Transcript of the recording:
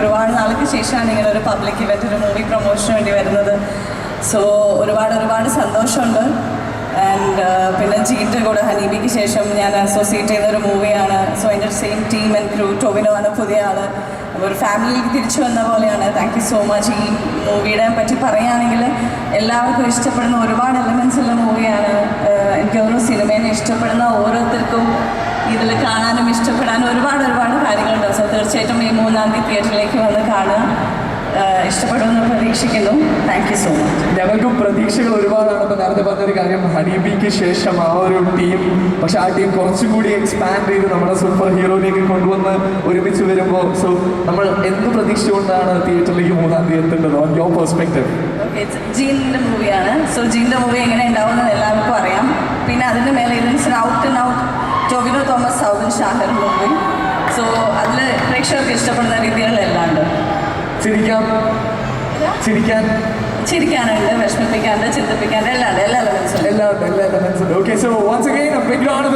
ഒരുപാട് നാൾക്ക് ശേഷമാണ് ഇങ്ങനെ ഒരു പബ്ലിക് ഇവന്റ് ഒരു മൂവി പ്രൊമോഷന് വേണ്ടി വരുന്നത്. സോ ഒരുപാട് ഒരുപാട് സന്തോഷമുണ്ട്. ആൻഡ് പിന്നെ ജീന്റെ കൂടെ ഹനീബിക്ക് ശേഷം ഞാൻ അസോസിയേറ്റ് ചെയ്യുന്ന ഒരു മൂവിയാണ് സോ അതിന്റെ same team and crew Tovino ആണ് പുതിയ ആൾ ഒരു ഫാമിലിയിലേക്ക് തിരിച്ചു വന്ന പോലെയാണ്. താങ്ക് യു സോ മച്ച് ഈ മൂവിയുടെ പറ്റി പറയുകയാണെങ്കിൽ എല്ലാവർക്കും ഇഷ്ടപ്പെടുന്ന ഒരുപാട് എലമെൻസ് ഉള്ള മൂവിയാണ് എനിക്ക് ഓരോ സിനിമേനെ ഇഷ്ടപ്പെടുന്ന ഓരോരുത്തർക്കും ഇതിൽ കാണാനും ഇഷ്ടപ്പെടാനും ഒരുപാട് ഒരുപാട് കാര്യങ്ങളുണ്ട് സോ തീർച്ചയായിട്ടും ഈ മൂന്നാം തീയതി തിയേറ്ററിലേക്ക് വന്ന് കാണുക. ഇഷ്ടപ്പെടുമെന്ന് പ്രതീക്ഷിക്കുന്നു. താങ്ക് യു സോ മച്ച് ഞങ്ങൾക്കും പ്രതീക്ഷകൾ ഒരുപാടാണ് ഇപ്പൊ നേരത്തെ പറഞ്ഞൊരു കാര്യം ഹണിബിക്ക് ശേഷം ആ ഒരു ടീം പക്ഷെ ആ ടീം കുറച്ചും കൂടി എക്സ്പാൻഡ് ചെയ്ത് നമ്മുടെ സൂപ്പർ ഹീറോയിലേക്ക് കൊണ്ടുവന്ന് ഒരുമിച്ച് വരുമ്പോൾ സോ നമ്മൾ എന്ത് പ്രതീക്ഷിച്ചുകൊണ്ടാണ് തിയേറ്ററിലേക്ക് മൂന്നാം തീയതി എത്തേണ്ടത്? ഓൺ യോർ പെർസ്പെക്റ്റീവ് ഓക്കെ ജീന്റെ മൂവിയാണ് സോ ജീന്റെ മൂവി എങ്ങനെ ഉണ്ടാവും എന്ന് എല്ലാവർക്കും അറിയാം. പിന്നെ അതിന്റെ മേലെ ഇതിന് out and out Tovino Thomas സൗദൻ ഷാഹർ മൂവി സോ അതിൽ പ്രേക്ഷകർക്ക് ഇഷ്ടപ്പെടുന്ന ഉണ്ട് ചിരിക്കാം. ചിരിക്കാൻ. ചിരിക്കാനുണ്ട് വിഷമിപ്പിക്കാനുണ്ട് ചിന്തിപ്പിക്കാനുണ്ട് എല്ലാം ഉണ്ട് എല്ലാ എല്ലാം എല്ലാ okay so once again big round